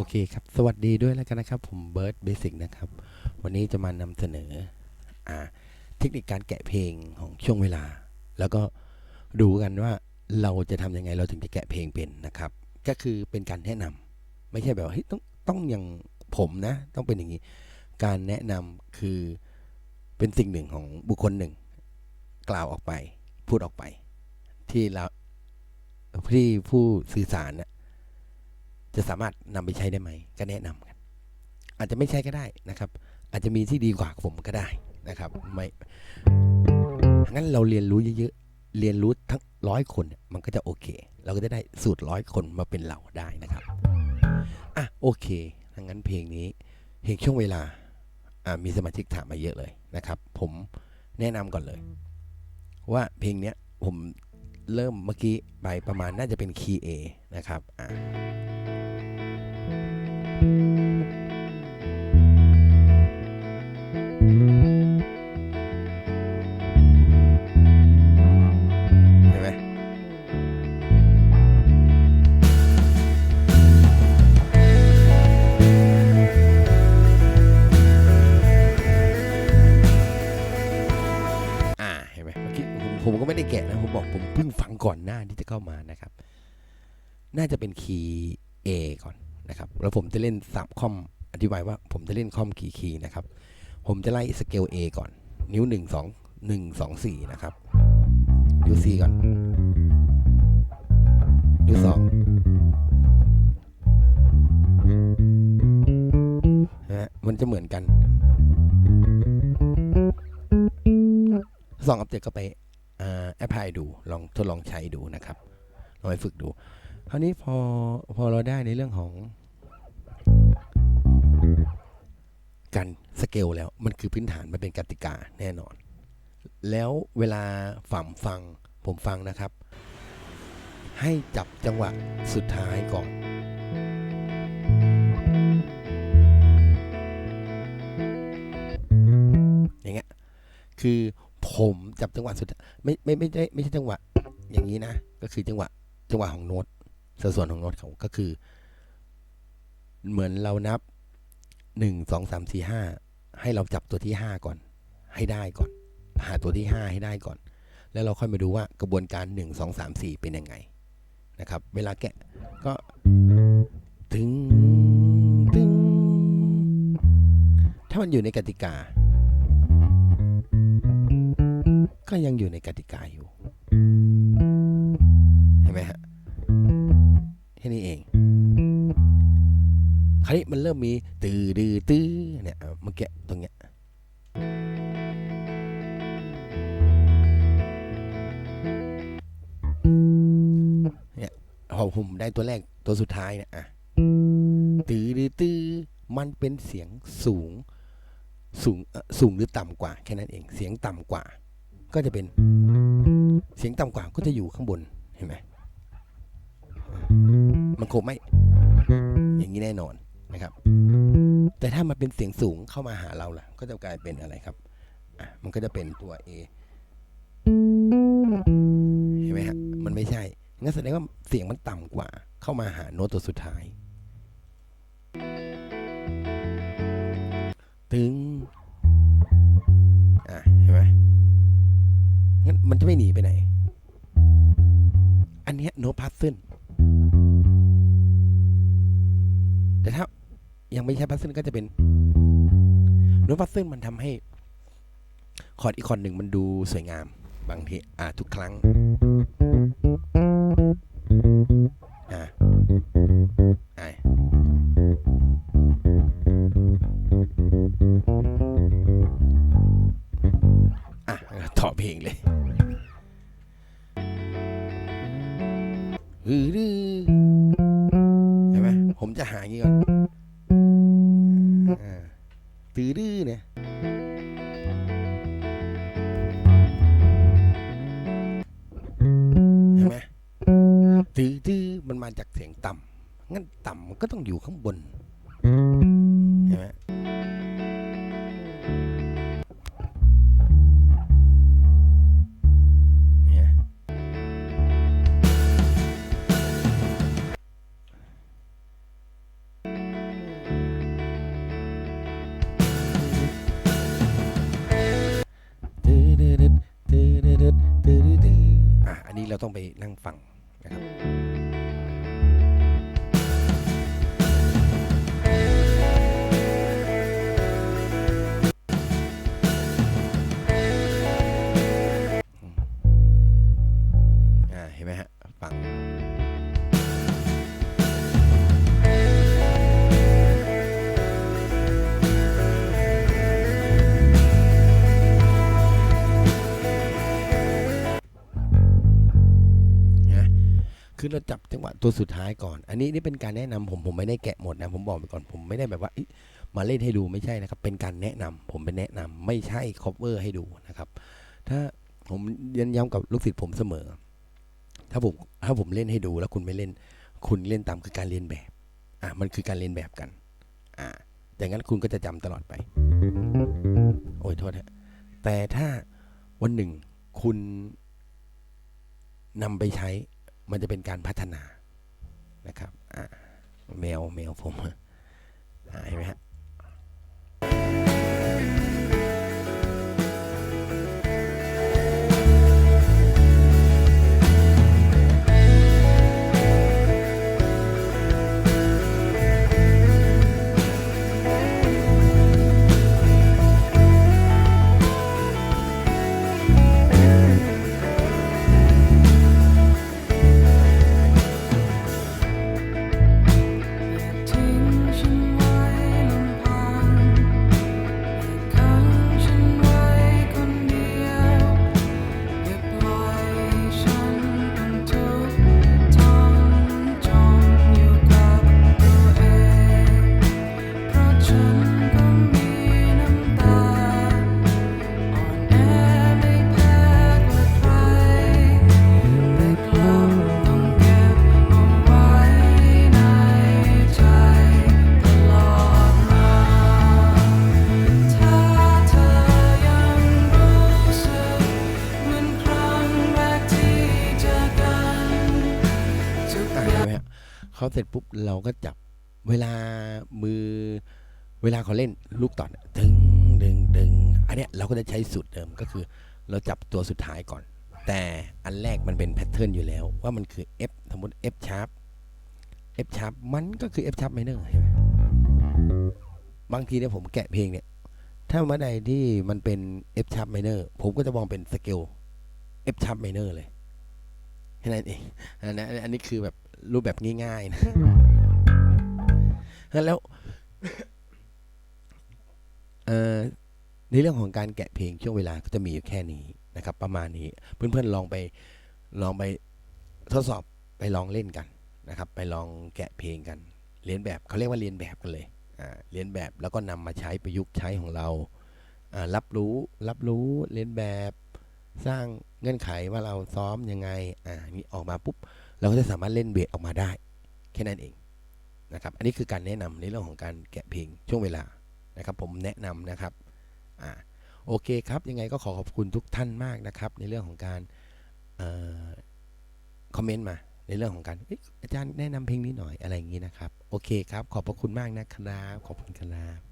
โอเคครับ สวัสดีด้วยแล้วกันนะครับ ผมเบิร์ดเบสิกนะครับ วันนี้จะมานำเสนออเทคนิคการแกะเพลงของช่วงเวลา แล้วก็ดูกันว่าเราจะทำยังไงเราถึงจะแกะเพลงเป็นนะครับ ก็คือเป็นการแนะนำไม่ใช่แบบว่าเฮ้ยต้องต้องอย่างผมนะ ต้องเป็นอย่างนี้ การแนะนำคือเป็นสิ่งหนึ่งของบุคคลหนึ่ง กล่าวออกไป พูดออกไป ที่เราที่ผู้สื่อสารนะ จะสามารถนำไปใช้ได้ไหมก็แนะนำกัน อาจจะไม่ใช่ก็ได้นะครับ อาจจะมีที่ดีกว่าผมก็ได้นะครับไม่งั้นเราเรียนรู้เยอะๆเรียนรู้ทั้งร้อยคนมันก็จะโอเค เราก็จะได้สูตรร้อยคนมาเป็นเราได้นะครับอะโอเคงั้นเพลงนี้เพลงช่วงเวลาอะมีสมาชิกถามมาเยอะเลยนะครับ ผมแนะนำก่อนเลย ว่าเพลงเนี้ยผมเริ่มเมื่อกี้ไปประมาณน่าจะเป็นคีย์ A นะครับอะ เห็นไหมอ่าเห็นไหมเมื่อกี้ผมผมก็ไม่ได้แกะนะ ผมบอกผมเพิ่งฟังก่อนหน้าที่จะเข้ามานะครับ น่าจะเป็นคีย์ A ก่อน นะครับ แล้วผมจะเล่นซับคอมอธิบายว่าผมจะเล่นคอมกี่คีย์นะครับ ผมจะไล่สเกล A ก่อน นิ้ว 1 2 1 2 4 นะครับ นิ้ว C ก่อน นิ้ว 2 นะฮะมันจะเหมือนกันสองอัปเดตก็ไปแอปพลายดู ลองทดลองใช้ดูนะครับลองไปฝึกดู คราวนี้พอพอเราได้ในเรื่องของ การสเกลแล้วมันคือพื้นฐานมันเป็นกติกาแน่นอน แล้วเวลาฝัมฟังผมฟังนะครับ ให้จับจังหวะสุดท้ายก่อน อย่างเงี้ยคือผมจับจังหวะสุดไม่ไม่ไม่ได้ไม่ใช่จังหวะอย่างนี้นะ ก็คือจังหวะจังหวะของโน้ตสัดส่วนของโน้ตเขาก็คือ เหมือนเรานับ หนึ่งสองสามสี่ห้าให้เราจับตัวที่ห้าก่อน ให้ได้ก่อน หาตัวที่ห้าให้ได้ก่อน แล้วเราค่อยมาดูว่ากระบวนการหนึ่งสองสามสี่เป็นยังไงนะครับ เวลาแกะก็ตึงตึง ถ้ามันอยู่ในกติกา ก็ยังอยู่ในกติกาอยู่ คราวนี้มันเริ่มมีตือดือตื้อเนี่ยเมื่อกี้ตรงเนี้ยเนี่ยพอผมได้ตัวแรกตัวสุดท้ายเนี่ยอะตือดือตื้อมันเป็นเสียงสูงสูงสูงหรือต่ำกว่าแค่นั้นเอง เสียงต่ำกว่า ก็จะเป็นเสียงต่ำกว่าก็จะอยู่ข้างบนเห็นไหมมันคงไม่อย่างนี้แน่นอน นะครับ แต่ถ้ามันเป็นเสียงสูงเข้ามาหาเราล่ะ ก็จะกลายเป็นอะไรครับอะมันก็จะเป็นตัว A เห็นไหมฮะมันไม่ใช่งั้นแสดงว่าเสียงมันต่ำกว่า เข้ามาหาโน้ตตัวสุดท้าย ตึงอะเห็นไหมงั้นมันจะไม่หนีไปไหน อันนี้โน้ตพัซเซิลแต่ถ้า ยังไม่ใช่พัซเซิลก็จะเป็นโน้ตพัซเซิลมันทำให้คอร์ดอีกคอร์ดหนึ่งมันดูสวยงามบางทีอ่าทุกครั้งอ่าอ่าอะต่อเพลงเลยอือดือเห็นไหมผมจะหาอย่างนี้ก่อน ตื้อดื้อเนี่ยเห็นไหมตื้อดื้อมันมาจากเสียงต่ำงั้นต่ำมันก็ต้องอยู่ข้างบนเห็นไหม เราต้องไปนั่งฟังนะครับ คือเราจับจังหวะตัวสุดท้ายก่อน อันนี้นี่เป็นการแนะนำผมผมไม่ได้แกะหมดนะ ผมบอกไปก่อนผมไม่ได้แบบว่ามาเล่นให้ดูไม่ใช่นะครับ เป็นการแนะนำผมเป็นแนะนำไม่ใช่ cover ให้ดูนะครับ ถ้าผมยันย้ำกับลูกศิษย์ผมเสมอ ถ้าผมถ้าผมเล่นให้ดูแล้วคุณไม่เล่น คุณเล่นตามคือการเรียนแบบอะมันคือการเรียนแบบกันอ่าอย่างนั้นคุณก็จะจำตลอดไป โอ้ยโทษฮะแต่ถ้าวันหนึ่งคุณนำไปใช้ มันจะเป็นการพัฒนานะครับแมวแมวผมอ่าเห็นไหมฮะ อ่าอเห็นย่างไหมฮะเขาเสร็จปุ๊บเราก็จับเวลามือ เวลาเขาเล่นลูกต่อดดึงดึงดึงอันเนี้ยเราก็จะใช้สูตรเดิมก็คือ เราจับตัวสุดท้ายก่อน แต่อันแรกมันเป็นแพทเทิร์นอยู่แล้ว ว่ามันคือ F สมมติ F sharp F sharp มันก็คือ F sharp minor ใช่ไหมบางทีเนี่ยผมแกะเพลงเนี่ย ถ้าเมื่อใดที่มันเป็น F sharp minor ผมก็จะมองเป็นสเกล F sharp minor เลยแค่นั้นเองอันนั้อันนี้คือแบบ รูปแบบง่ายๆนะแล้วเอ่อในเรื่องของการแกะเพลงช่วงเวลาก็จะมีอยู่แค่นี้นะครับ ประมาณนี้เพื่อนๆลองไปลองไปทดสอบไปลองเล่นกันนะครับ ไปลองแกะเพลงกันเรียนแบบเขาเรียกว่าเรียนแบบกันเลยอ่าเรียนแบบแล้วก็นำมาใช้ประยุกต์ใช้ของเราอ่ารับรู้รับรู้เรียนแบบสร้างเงื่อนไขว่าเราซ้อมยังไงอ่านี่ออกมาปุ๊บ เราก็จะสามารถเล่นเบสออกมาได้ แค่นั้นเองนะครับ อันนี้คือการแนะนำในเรื่องของการแกะเพลงช่วงเวลานะครับ ผมแนะนำนะครับอ่าโอเคครับ ยังไงก็ขอขอบคุณทุกท่านมากนะครับ ในเรื่องของการเออคอมเมนต์มาในเรื่องของการออาจารย์แนะนำเพลงนี้หน่อยอะไรอย่างนี้นะครับ โอเคครับ ขอบพระคุณมากนะครับ ขอบคุณครับ